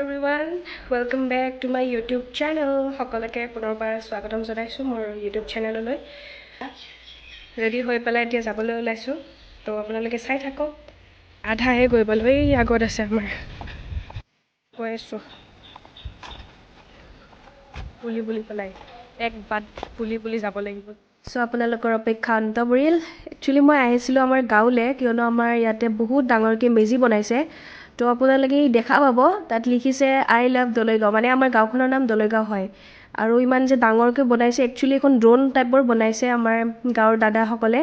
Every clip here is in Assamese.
Everyone welcome back to my YouTube channel সকলোকে পুনৰবাৰ স্বাগতম জনাইছোঁ মোৰ ইউটিউব চেনেললৈ ৰেডি হৈ পেলাই এতিয়া যাবলৈ ওলাইছোঁ। তো আপোনালোকে চাই থাকক। আধাহে পালোঁ এই আগত আছে আমাৰ। গৈ আছোঁ। বুলি বুলি পেলাই। এক বাট বুলি বুলি যাব লাগিব। চ' আপোনালোকৰ অপেক্ষা অন্ত পৰিল একচুৱেলি মই আহিছিলোঁ আমাৰ গাঁৱলৈ। কিয়নো আমাৰ ইয়াতে বহুত ডাঙৰকৈ মেজি বনাইছে। তো আপোনালোকে দেখা পাব তাত লিখিছে আই লাভ দলৈগাঁও মানে আমাৰ গাঁওখনৰ নাম দলৈগাঁও হয়। আৰু ইমান যে ডাঙৰকৈ বনাইছে একচুৱেলি এখন ড্ৰোন টাইপৰ বনাইছে আমাৰ গাঁৱৰ দাদাসকলে।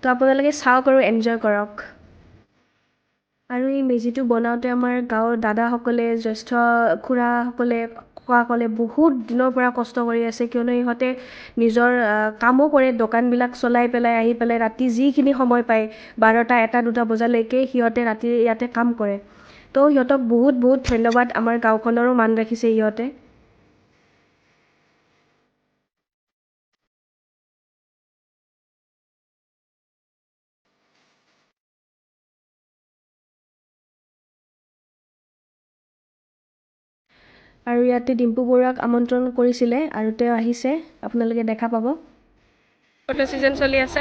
তো আপোনালোকে চাওক আৰু এনজয় কৰক। আৰু এই মেজিটো বনাওঁতে আমাৰ গাঁৱৰ দাদাসকলে জ্যেষ্ঠ খুৰাসকলে ককাসকলে বহুত দিনৰ পৰা কষ্ট কৰি আছে কিয়নো ইহঁতে নিজৰ কামো কৰে দোকানবিলাক চলাই পেলাই আহি পেলাই ৰাতি যিখিনি সময় পায় বাৰটা এটা দুটা বজালৈকে সিহঁতে ৰাতি ইয়াতে কাম কৰে। তো সিহঁতক বহুত বহুত ধন্যবাদ। আমাৰ গাঁওখনৰো মান ৰাখিছে সিহঁতে। আৰু ইয়াতে ডিম্পু বৰুৱাক আমন্ত্ৰণ কৰিছিলে আৰু তেওঁ আহিছে। আপোনালোকে দেখা পাব। ছিজন চলি আছে।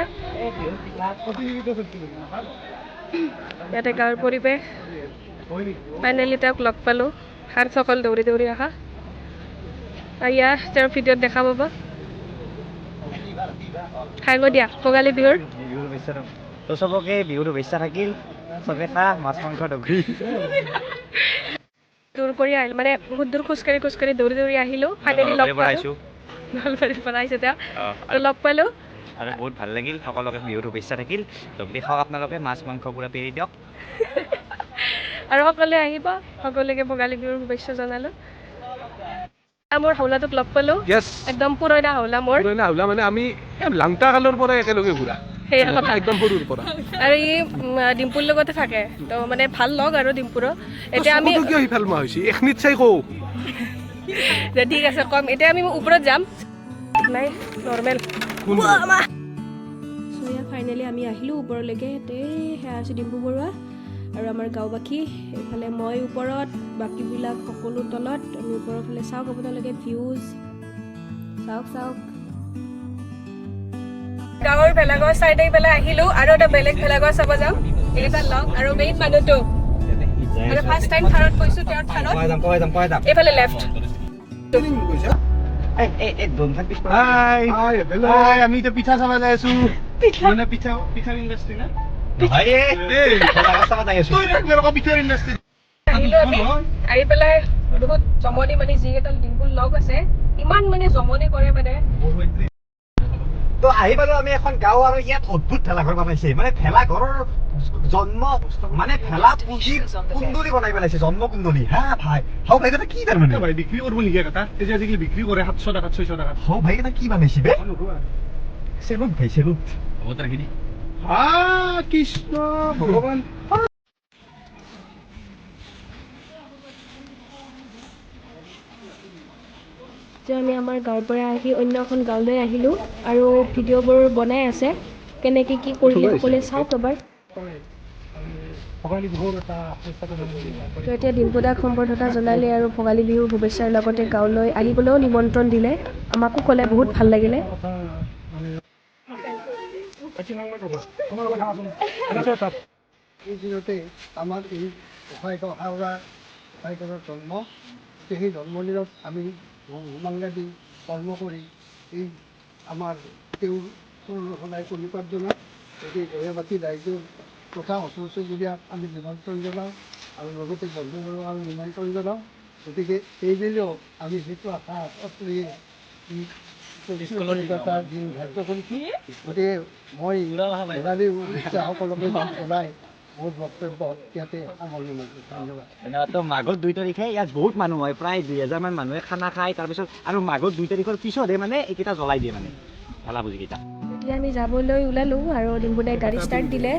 ইয়াতে গাঁৱৰ পৰিৱেশ। ফাইনেলি তেওঁক লগ পালোঁ। সাৰসকল দৌৰি দৌৰি অহা। আৰু ইয়া তেওঁৰ ভিডিঅ'ত দেখা পাব। খাই গৈ দিয়া ভোগালী বিহুৰ। বিহুৰ শুভেচ্ছা তো চবকে বিহুৰ শুভেচ্ছা থাকিল। চবে খা মাছ মাংস দগৰি দূৰ কৰি আহিলোঁ। মানে বহুত দূৰ খোজকাঢ়ি খোজকাঢ়ি দৌৰি দৌৰি আহিলোঁ। ফাইনেলি লগ নলবাৰীৰ পৰা আহিছে তেওঁ। আৰু লগ পালোঁ। আৰু বহুত ভাল লাগিল। সকলোকে বিহুৰ শুভেচ্ছা থাকিল। লগতে খাওক আপোনালোকে মাছ মাংস পুৰা পেৰি দিয়ক। আৰু সকলোৱে আহিব। সকলোকে ভোগালী বিহুৰ শুভেচ্ছা জনালোঁ। মোৰ হাওলাটোক লগ পালোঁ। একদম পুৰণা হাওলা মোৰ। পুৰণা মানে আমি লাংটা কালৰ পৰা একেলগে ঘূৰা। সেয়া। কথা একদম সৰুৰ পৰা। আৰু ই উম, ডিম্পুৰ লগতে থাকে। তো মানে ভাল লগ আৰু ডিম্পুৰো। এতিয়া আমি চকুটো কিয় সিফাল মোৱা হৈছে এখনিত চাই কওঁ। দে, ঠিক আছে কম। এতিয়া আমি ওপৰত যাম। নাই নৰ্মেল কোন ফাইনেলি আমি আহিলোঁ ওপৰলৈকে। তে সেয়া আছে ডিম্পু বৰুৱা। আৰু আমাৰ গাঁওবাসী এইফালে মই ওপৰত বাকীবিলাক সকলো তলত আমি ওপৰৰ ফালে চাওক আপোনালোকে ভিউজ চাওক চাওক। গাঁৱৰ ভেলাঘৰ চাইড পেলাই আহিলোঁ আৰু এটা বেলেগ ভেলাঘৰ চাব যাওঁ। এইকেইটা লগ আৰু মেইন মানুহটো। মানে ফাৰ্ষ্ট টাইম থাৰত গৈছোঁ তেওঁৰ থাৰত এইফালে লেফ্ট আমি এতিয়া পিঠা চাব যাই আছো। মানে পিঠা পিঠাৰ ইণ্ডাষ্ট্ৰি না? নহয় এই এই ভেলাঘৰ চাব যাই আছোঁ তই তেনেকুৱা পিঠাৰ ইণ্ডাষ্ট্ৰি আহিলো আহি পেলাই বহুত জমনি মানে যিকেইটা ডিম্পুল লগ আছে ইমান মানে জমনি কৰে মানে তো আহি পালো আমি এখন গাঁও আৰু ইয়াত অদ্ভুত ভেলাঘৰ বনাইছে মানে ভেলাঘৰৰ জন্ম মানে ভেলা পুঁজিৰ কুন্দলি বনাই পেলাইছে জন্ম কুন্দলি হা ভাই হাও ভাই এটা কি তাৰমানে ভাই বিক্ৰী কৰিব নেকি এটা এতিয়া আজিকালি বিক্ৰী কৰে সাতশ টকাত ছয়শো টকাত হাও ভাই এটা কি বনাইছে বে চেলুট ভাই চেলুট হা কৃষ্ণ ভগৱান যে আমি আমাৰ গাঁৱৰ পৰা আহি অন্য এখন গাঁৱলৈ আহিলোঁ আৰু ভিডিঅ'বোৰ বনাই আছে। কেনেকৈ কি কৰিলে সকলোৱে চাওক এবাৰ। তো এতিয়া ডিম্পুদাক সম্বৰ্ধনা জনালে আৰু ভোগালী বিহুৰ শুভেচ্ছাৰ লগতে গাঁৱলৈ আহিবলৈও নিমন্ত্ৰণ দিলে। আমাকো ক'লে বহুত ভাল লাগিলে। এই দিনতে আমাৰ এই গোসাঁইগাঁও হাওৰা গোসাঁইগাঁৱৰ জন্ম। সেই জন্মদিনত আমি হোমাংগা দি কৰ্ম কৰি এই আমাৰ তেওঁৰ সদায় অনুপাত জনাওঁ গতিকে গৰীয়াবাসী ৰাইজৰ তথা ওচৰ চুবুৰীয়াক আমি নিমন্ত্ৰণ জনাওঁ আৰু লগতে বন্ধু বৰ্গক আমি নিমন্ত্ৰণ জনাওঁ গতিকে এইবেলিও আমি যিটো আশা কৰি গতিকে মই ভোগালী সকলোকে জনাই মোৰ বক্তব্য ইয়াতে সামৰণি মাৰিছোঁ ধন্যবাদ। তো মাঘৰ দুই তাৰিখে ইয়াত বহুত মানুহ হয় প্ৰায় দুই হাজাৰ মান মানুহে খানা খায় তাৰপিছত আৰু মাঘৰ দুই তাৰিখৰ পিছতহে মানে এইকেইটা জ্বলাই দিয়ে মানে ভেলা পুঁজিকেইটা এতিয়া আমি যাবলৈ ওলালোঁ আৰু ডিম্পুদাই গাড়ী ষ্টাৰ্ট দিলে।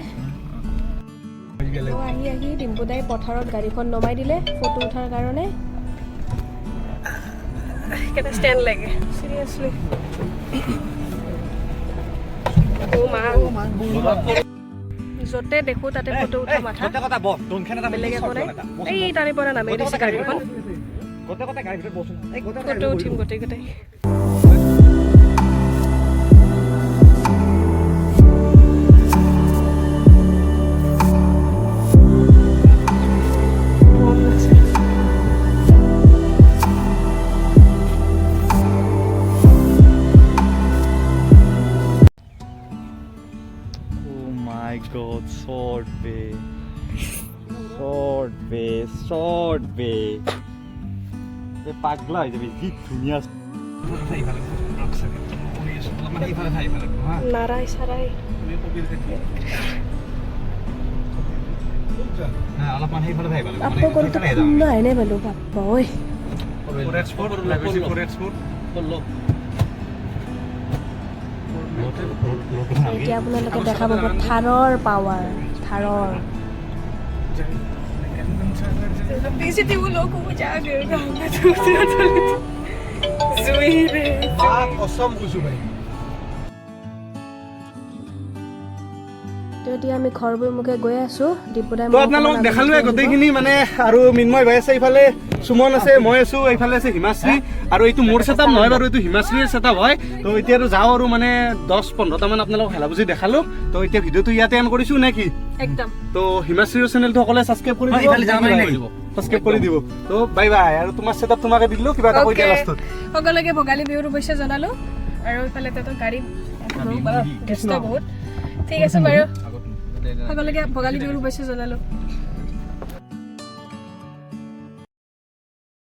আহি আহি ডিম্পুদাই পথাৰত গাড়ীখন নমাই দিলে ফটো উঠাৰ কাৰণে। এখানে স্ট্যান্ড লাগে সিরিয়াসলি য'তে দেখো তাতে ফটো উঠা মাথা। বেলেগ একো নাই এই তাৰে পৰা নামেৰি দিছে গাড়ীখন। ফটো উঠিম গোটেই গোটেই road, short way, short way, short way. যে পাগলা হয়ে যাবে জিত ধুনিয়া নারাই সারাই আপু করে তো খুলনা এনে পেল বাপ্পা ওই four X four four X এতিয়া আপোনালোকে দেখা পাব থাৰৰ পাৱাৰ থাৰৰ। এতিয়া আমি গৈ আছোঁ আপোনালোকক দেখালোৱে গোটেইখিনি মানে আৰু মিন্ময় ভাই আছে এইফালে সুমন আছে মই আছো এইফালে আছে হিমাশ্ৰী। আৰু এইটো মোৰ ছেটআপ নহয় বাৰু এইটো হিমাশ্ৰীৰ ছেটআপ হয়। তো এতিয়া আৰু যাওঁ আৰু মানে দহ পোন্ধৰটা মান আপোনালোকক হেলা বুজি দেখাল। তো এতিয়া ভিডিঅ'টো ইয়াতে এণ্ড কৰিছো নে কি? একদম। তো হিমাশ্ৰীৰ চেনেলটো সকলোৱে ছাবস্ক্ৰাইব কৰি দিব? ছাবস্ক্ৰাইব কৰি দিব। তো বাই বাই আৰু তোমাৰ ছেটআপ তোমাকে দি দিলো কিবা এটা কৈ দিয়া লাষ্টত। সকলোকে ভোগালী বিহুৰ শুভেচ্ছা জনালোঁ। আৰু ইফালে তাতো গাড়ী বহুত। ঠিক আছে বাৰু। সকলোকে ভোগালী বিহুৰ শুভেচ্ছা জনালোঁ।